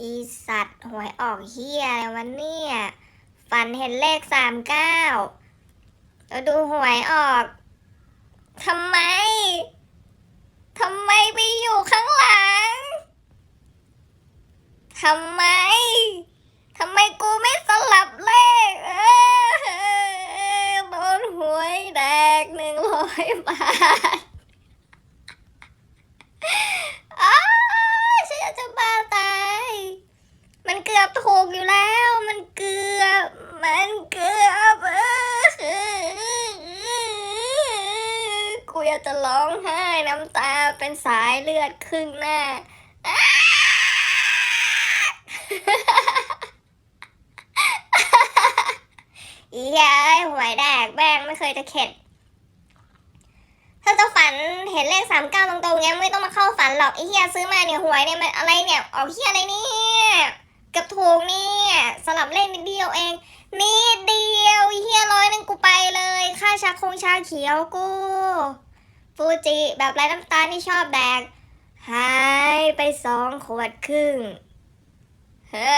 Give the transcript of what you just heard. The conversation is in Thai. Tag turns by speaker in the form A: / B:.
A: อีสัตว์หวยออกเฮียอะไรวันเนี่ย ฝันเห็นเลขสามเก้าแล้วดูหวยออก ทำไม ทำไมไปอยู่ข้างหลัง ทำไม ทำไมกูไม่สลับเลขเออโดนหวยแดกหนึ่งร้อยบาท อ้าวฉันจะบ้าตาย มันเกือบถูกอยู่แล้ว มันเกือบ มันเกือบกูอยากจะร้องไห้น้ำตาเป็นสายเลือดครึ่งหน้าอีเหี้ยเอ้ยหวยแดกแบงไม่เคยจะเข็ด ถ้าจะฝันเห็นเลขสามเก้าตรงๆเนี้ยไม่ต้องมาเข้าฝันหรอกไอ้เฮียซื้อมาเนี่ยหวยเนี่ยมันอะไรเนี่ยออกเฮียอะไรเนี่ย เกับถูกเนี่ยสลับเลขนิดเดียวเอง นิดเดียวเฮียร้อยหนึงกูไปเลย ค่าชาคงชาเขียวกูฟูจิแบบไรน้ำตาลที่ชอบแดกหายไปสองขวดครึ่งเฮ้